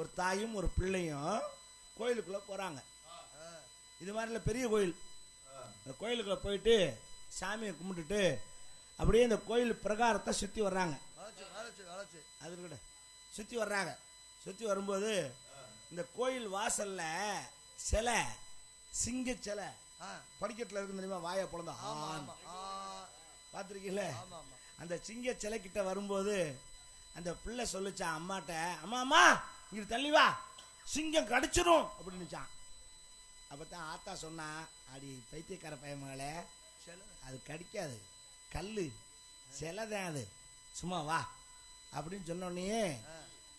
ஒரு தாயும் ஒரு பிள்ளையும் கோயிலுக்குள்ளே போகிறாங்க இது மாதிரில பெரிய கோயில். அந்த கோயிலுக்குள்ளே போயிட்டு சாமியை கும்பிட்டுட்டு அப்படியே இந்த கோயில் பிரகாரத்தை சுற்றி வர்றாங்க. அது கூட சுற்றி வர்றாங்க. சுற்றி வரும்போது இந்த கோயில் வாசல்ல சிலை சிங்க சிலை. படிக்கட்டில் இருக்கு தெரியுமா? வாயை பிறந்தா பார்த்துருக்கீங்கள? அந்த சிங்க சிலை கிட்ட வரும்போது அந்த பிள்ளை சொல்லுச்சான் அம்மாட்ட அம்மா அம்மா இங்க தள்ளி வா. சிங்கம் கடிச்சிரும் அப்படின்னுச்சான் அப்பதான் ஆத்தா சொன்னா அடி பைத்தியக்கார பையன் மகளே செல்ல அது கடிக்காது. கல்லு சிலை தான் அது. சும்மா வா. அப்படின்னு சொன்னோடனே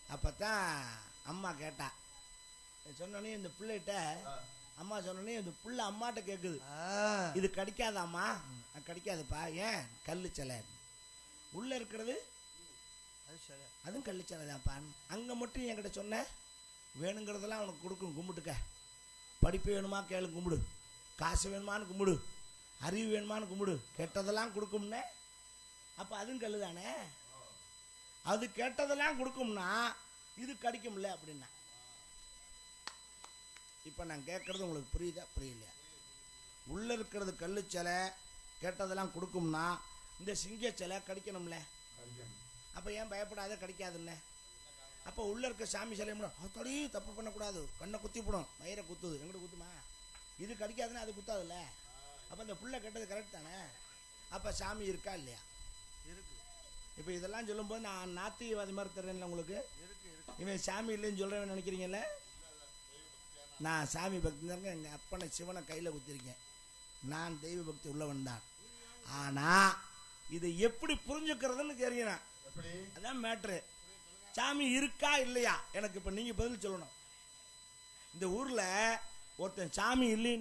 அப்பதான் அம்மா கேட்டா. சொன்னோடனே இந்த பிள்ளைகிட்ட அம்மா சொன்னோடனே இந்த புள்ள அம்மாட்ட கேட்குது இது கடிக்காதாம்மா. "அஹ், கடிக்காதுப்பா. ஏன்? கல்லு சிலை. உள்ள இருக்கிறது அதுவும் கல்லு சிலை தான்ப்பா அங்கே மட்டும் என்கிட்ட சொன்ன வேணுங்கிறதெல்லாம் உனக்கு கொடுக்கும் கும்பிட்டுக்க. படிப்பு வேணுமா கேளு கும்பிடு. காசு வேணுமான்னு கும்பிடு. அறிவு வேணுமான்னு கும்பிடு. கெட்டதெல்லாம் கொடுக்கும்னே. அப்போ அதுவும் கல்லு தானே அது கெட்டதெல்லாம் கொடுக்கும்னா இது கடிக்கும்ல அப்படின்னா. இப்போ நான் கேட்குறது உங்களுக்கு புரியுதா புரியலையா? உள்ளே இருக்கிறது கல்லு சிலை கெட்டதெல்லாம் கொடுக்கும்னா இந்த சிங்க சிலை கடிக்கணும்ல? அப்போ ஏன் பயப்படாத? கிடைக்காதுல்ல. அப்போ உள்ள இருக்க சாமி சிலை அத்தடி தப்பு பண்ணக்கூடாது. கண்ணை குத்தி போடும். மயிரை குத்துது. எங்கிட்ட குத்துமா? இது கடிக்காதுன்னா அது குத்தாதுல்ல. அப்போ இந்த புள்ள கெட்டது கரெக்ட் தானே? அப்போ சாமி இருக்கா இல்லையா? இருக்கு. இப்போ இதெல்லாம் சொல்லும்போது நான் நாத்திகவாதி மாதிரி தர்றேன்ல உங்களுக்கு? இவன் சாமி இல்லைன்னு சொல்கிறேன் நினைக்கிறீங்கல்ல? நான் சாமி பக்தி தாங்க எங்கள் அப்பனை சிவனை கையில் குத்திருக்கேன். நான் தெய்வ பக்தி உள்ளவன் தான். ஆனால் இதை எப்படி புரிஞ்சுக்கிறதுன்னு தெரியணும் அதான் மேட்ரு சாமி இருக்கா இல்லையா? எனக்கு இப்போ நீங்கள் பதில் சொல்லணும். இந்த ஊரில் ஒருத்தன் சாமி இல்லைன்னு